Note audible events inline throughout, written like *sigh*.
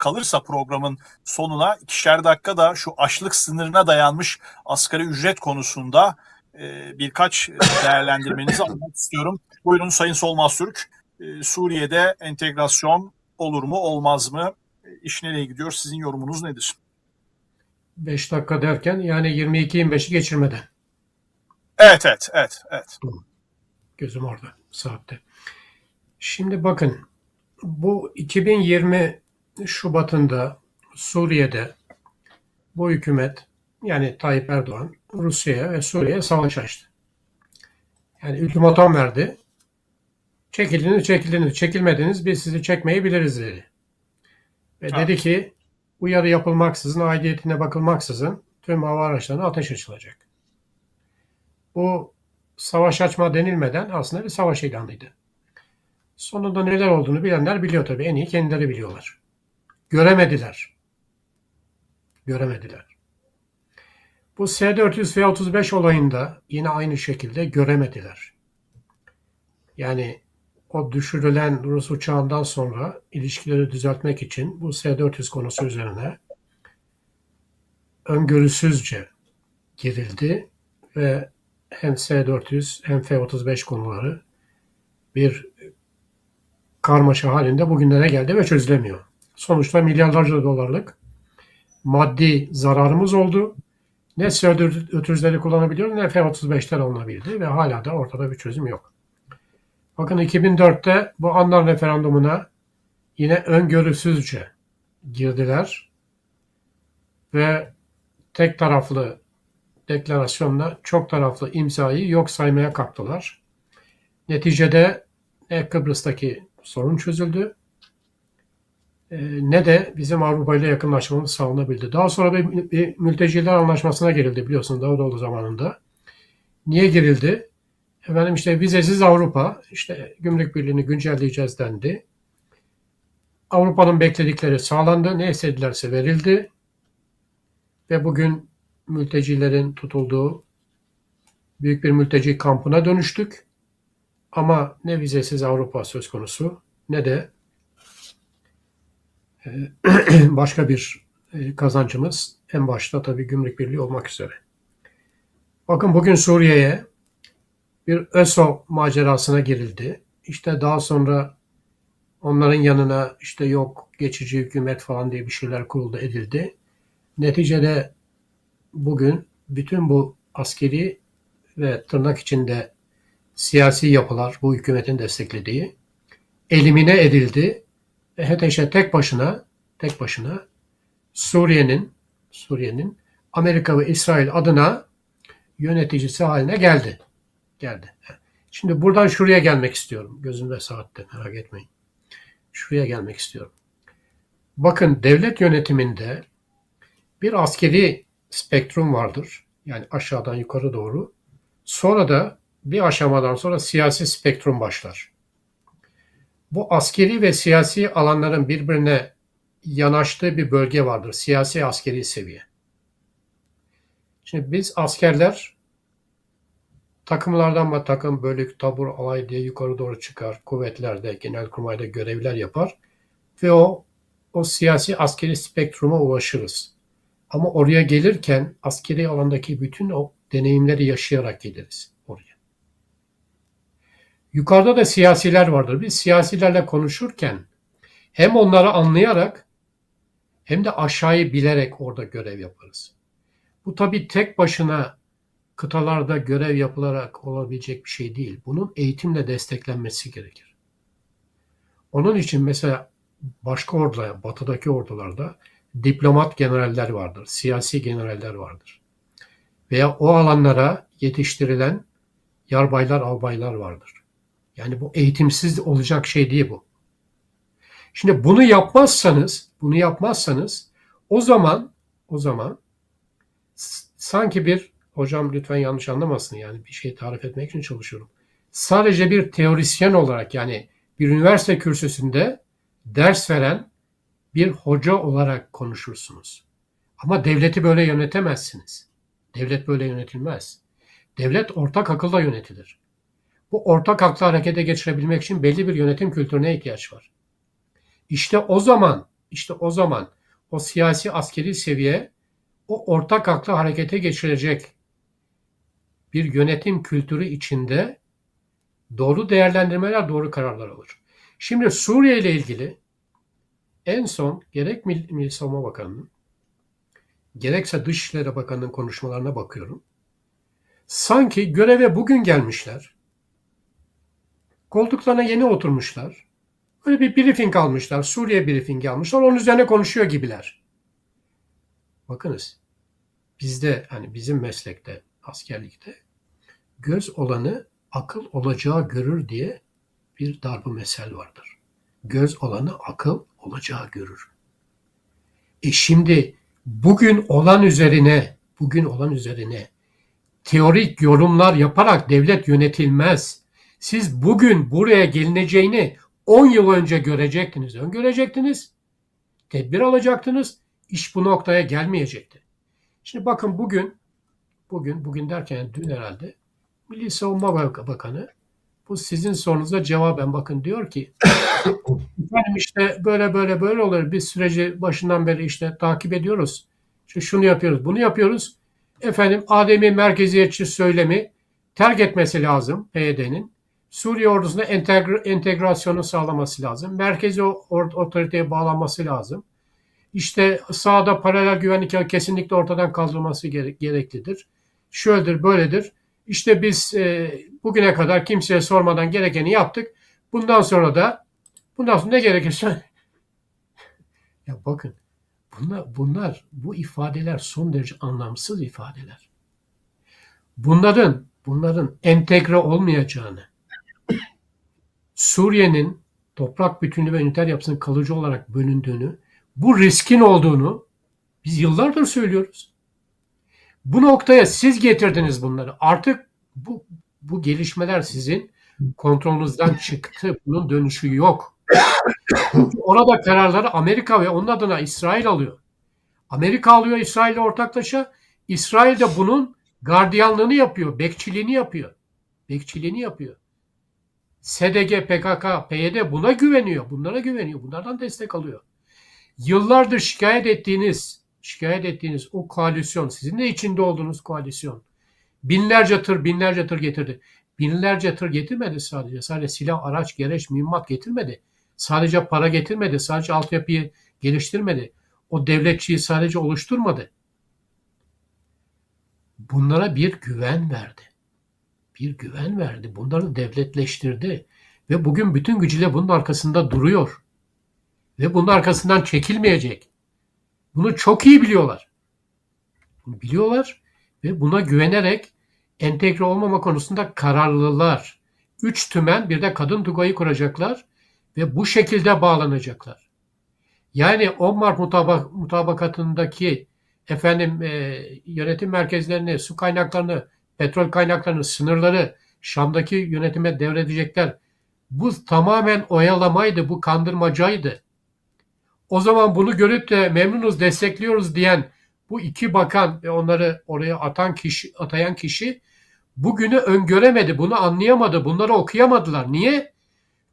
kalırsa programın sonuna ikişer dakika da şu açlık sınırına dayanmış asgari ücret konusunda e, birkaç değerlendirmenizi almak istiyorum. Buyurun Sayın Solmaz Türk. E, Suriye'de entegrasyon olur mu olmaz mı? E, İş nereye gidiyor? Sizin yorumunuz nedir? 5 dakika derken yani 22-25'i geçirmeden. Evet, evet, evet, evet. Gözüm orada saatte. Şimdi bakın bu 2020 Şubat'ında Suriye'de bu hükümet yani Tayyip Erdoğan Rusya'ya ve Suriye'ye savaş açtı. Yani ultimatom verdi. Çekiliniz, çekiliniz, çekilmediniz biz sizi çekmeyi biliriz dedi. Ve Evet. dedi ki uyarı yapılmaksızın, aidiyetine bakılmaksızın tüm hava araçlarına ateş açılacak. Bu savaş açma denilmeden aslında bir savaş ilanıydı. Sonunda neler olduğunu bilenler biliyor tabii. En iyi kendileri biliyorlar. Göremediler. Göremediler. Bu S-400 ve 35 olayında yine aynı şekilde göremediler. Yani o düşürülen Rus uçağından sonra ilişkileri düzeltmek için bu S-400 konusu üzerine öngörüsüzce girildi ve hem S-400 hem F-35 konuları bir karmaşa halinde bugünlere geldi ve çözülemiyor. Sonuçta milyarlarca dolarlık maddi zararımız oldu. Ne S-400'leri kullanabiliyoruz ne F-35'ler alınabildi ve hala da ortada bir çözüm yok. Bakın 2004'te bu Anlar referandumuna yine öngörüsüzce girdiler ve tek taraflı deklarasyonla çok taraflı imzayı yok saymaya kalktılar. Neticede ne Kıbrıs'taki sorun çözüldü ne de bizim Avrupa ile yakınlaşmamız sağlanabildi. Daha sonra bir, bir mülteciler anlaşmasına girildi biliyorsunuz Davutoğlu zamanında. Niye girildi? Efendim işte vizesiz Avrupa, işte gümrük birliğini güncelleyeceğiz dendi. Avrupa'nın bekledikleri sağlandı. Ne istedilerse verildi. Ve bugün mültecilerin tutulduğu büyük bir mülteci kampına dönüştük. Ama ne vizesiz Avrupa söz konusu ne de *clears throat* başka bir e, kazancımız en başta tabii gümrük birliği olmak üzere. Bakın bugün Suriye'ye bir ÖSO macerasına girildi. İşte daha sonra onların yanına işte yok geçici hükümet falan diye bir şeyler kuruldu edildi. Neticede bugün bütün bu askeri ve tırnak içinde siyasi yapılar bu hükümetin desteklediği elimine edildi HTŞ tek başına tek başına Suriye'nin Suriye'nin Amerika ve İsrail adına yöneticisi haline geldi. Geldi. Şimdi buradan şuraya gelmek istiyorum. Gözümde saatte merak etmeyin. Şuraya gelmek istiyorum. Bakın devlet yönetiminde bir askeri spektrum vardır. Yani aşağıdan yukarı doğru. Sonra da bir aşamadan sonra siyasi spektrum başlar. Bu askeri ve siyasi alanların birbirine yanaştığı bir bölge vardır. Siyasi askeri seviye. Şimdi biz askerler takımlardan mı takım, bölük, tabur, alay diye yukarı doğru çıkar. Kuvvetlerde, genelkurmayda görevler yapar. Ve o o siyasi askeri spektruma ulaşırız. Ama oraya gelirken askeri alandaki bütün o deneyimleri yaşayarak geliriz. Yukarıda da siyasiler vardır. Biz siyasilerle konuşurken hem onları anlayarak hem de aşağıyı bilerek orada görev yaparız. Bu tabii tek başına kıtalarda görev yapılarak olabilecek bir şey değil. Bunun eğitimle desteklenmesi gerekir. Onun için mesela başka ordular, batıdaki ordularda diplomat generaller vardır, siyasi generaller vardır. Veya o alanlara yetiştirilen yarbaylar, albaylar vardır. Yani bu eğitimsiz olacak şey değil bu. Şimdi bunu yapmazsanız, bunu yapmazsanız o zaman o zaman sanki bir hocam lütfen yanlış anlamasın yani bir şey tarif etmek için çalışıyorum. Sadece bir teorisyen olarak yani bir üniversite kürsüsünde ders veren bir hoca olarak konuşursunuz. Ama devleti böyle yönetemezsiniz. Devlet böyle yönetilmez. Devlet ortak akılla yönetilir. Bu ortak aklı harekete geçirebilmek için belli bir yönetim kültürüne ihtiyaç var. İşte o zaman işte o zaman o siyasi askeri seviye o ortak aklı harekete geçirecek bir yönetim kültürü içinde doğru değerlendirmeler, doğru kararlar alır. Şimdi Suriye ile ilgili en son gerek Milli, Savunma Bakanı'nın gerekse Dışişleri Bakanı'nın konuşmalarına bakıyorum. Sanki göreve bugün gelmişler. Koltuklarına yeni oturmuşlar. Böyle bir briefing almışlar. Suriye briefingi almışlar. Onun üzerine konuşuyor gibiler. Bakınız. Bizde hani bizim meslekte, askerlikte göz olanı akıl olacağı görür diye bir darbe mesel vardır. Göz olanı akıl olacağı görür. E şimdi bugün olan üzerine, bugün olan üzerine teorik yorumlar yaparak devlet yönetilmez. Siz bugün buraya gelineceğini 10 yıl önce görecektiniz, öngörecektiniz, tedbir alacaktınız, iş bu noktaya gelmeyecekti. Şimdi bakın bugün, bugün, bugün derken dün herhalde Milli Savunma Bak- Bakanı bu sizin sorunuza cevaben bakın diyor ki *coughs* efendim işte böyle böyle böyle olur. Biz süreci başından beri işte takip ediyoruz. İşte şunu yapıyoruz, bunu yapıyoruz. Efendim Adem'i merkeziyetçi söylemi terk etmesi lazım PYD'nin. Suriye ordusuna entegr- entegrasyonu sağlaması lazım. Merkezi or- otoriteye bağlanması lazım. İşte sağda paralel güvenlik kesinlikle ortadan kaldırılması gere- gereklidir. Şöyledir, böyledir. İşte biz e, bugüne kadar kimseye sormadan gerekeni yaptık. Bundan sonra da bundan sonra ne gerekirse *laughs* ya bakın bunlar, bunlar bu ifadeler son derece anlamsız ifadeler. Bunların bunların entegre olmayacağını Suriye'nin toprak bütünlüğü ve üniter yapısının kalıcı olarak bölündüğünü, bu riskin olduğunu biz yıllardır söylüyoruz. Bu noktaya siz getirdiniz bunları. Artık bu, bu gelişmeler sizin kontrolünüzden çıktı. Bunun dönüşü yok. Orada kararları Amerika ve onun adına İsrail alıyor. Amerika alıyor İsrail'le ortaklaşa. İsrail de bunun gardiyanlığını yapıyor, bekçiliğini yapıyor. Bekçiliğini yapıyor. SDG, PKK, PYD buna güveniyor. Bunlara güveniyor. Bunlardan destek alıyor. Yıllardır şikayet ettiğiniz, şikayet ettiğiniz o koalisyon, sizin de içinde olduğunuz koalisyon binlerce tır, binlerce tır getirdi. Binlerce tır getirmedi sadece. Sadece silah, araç, gereç, mühimmat getirmedi. Sadece para getirmedi. Sadece altyapıyı geliştirmedi. O devletçiyi sadece oluşturmadı. Bunlara bir güven verdi. Bir güven verdi. Bunları devletleştirdi. Ve bugün bütün gücüyle bunun arkasında duruyor. Ve bunun arkasından çekilmeyecek. Bunu çok iyi biliyorlar. Bunu biliyorlar ve buna güvenerek entegre olmama konusunda kararlılar. Üç tümen bir de kadın tugayı kuracaklar ve bu şekilde bağlanacaklar. Yani 10 Mart mutabak, mutabakatındaki efendim e, yönetim merkezlerini, su kaynaklarını, petrol kaynaklarını, sınırları Şam'daki yönetime devredecekler. Bu tamamen oyalamaydı, bu kandırmacaydı. O zaman bunu görüp de memnunuz, destekliyoruz diyen bu iki bakan ve onları oraya atan kişi, atayan kişi bugünü öngöremedi, bunu anlayamadı, bunları okuyamadılar. Niye?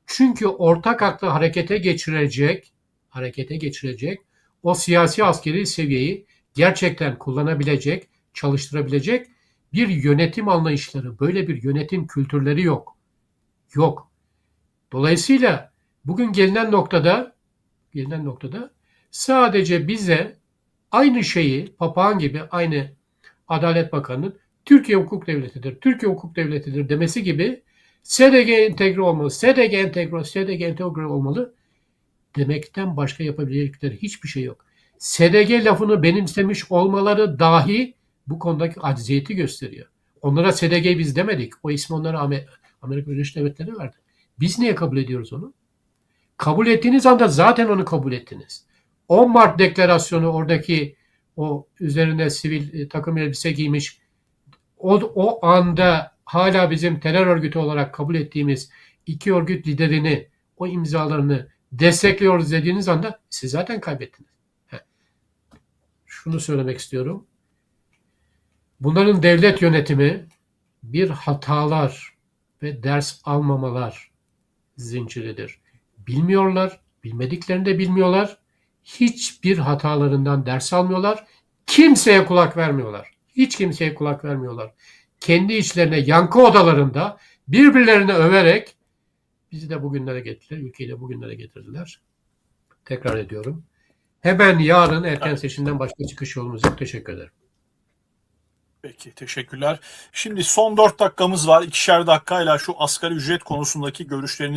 Çünkü ortak aklı harekete geçirecek, harekete geçirecek o siyasi askeri seviyeyi gerçekten kullanabilecek, çalıştırabilecek bir yönetim anlayışları, böyle bir yönetim kültürleri yok. Yok. Dolayısıyla bugün gelinen noktada gelinen noktada sadece bize aynı şeyi papağan gibi aynı Adalet Bakanı'nın Türkiye hukuk devletidir, Türkiye hukuk devletidir demesi gibi SDG entegre olmalı, SDG entegre, SDG entegre olmalı demekten başka yapabilecekleri hiçbir şey yok. SDG lafını benimsemiş olmaları dahi bu konudaki acziyeti gösteriyor. Onlara SDG biz demedik. O ismi onlara Amerika Birleşik Devletleri verdi. Biz niye kabul ediyoruz onu? Kabul ettiğiniz anda zaten onu kabul ettiniz. 10 Mart deklarasyonu oradaki o üzerine sivil e, takım elbise giymiş o, o anda hala bizim terör örgütü olarak kabul ettiğimiz iki örgüt liderini o imzalarını destekliyoruz dediğiniz anda siz zaten kaybettiniz. Heh. Şunu söylemek istiyorum. Bunların devlet yönetimi bir hatalar ve ders almamalar zinciridir. Bilmiyorlar, bilmediklerini de bilmiyorlar. hiçbir hatalarından ders almıyorlar. Kimseye kulak vermiyorlar. Hiç kimseye kulak vermiyorlar. Kendi içlerine yankı odalarında birbirlerini överek bizi de bugünlere getirdiler. Ülkeyi de bugünlere getirdiler. Tekrar ediyorum. Hemen yarın erken seçimden başka çıkış yolumuz yok. Teşekkür ederim. Peki teşekkürler. Şimdi son 4 dakikamız var. İkişer dakikayla şu asgari ücret konusundaki görüşlerinizi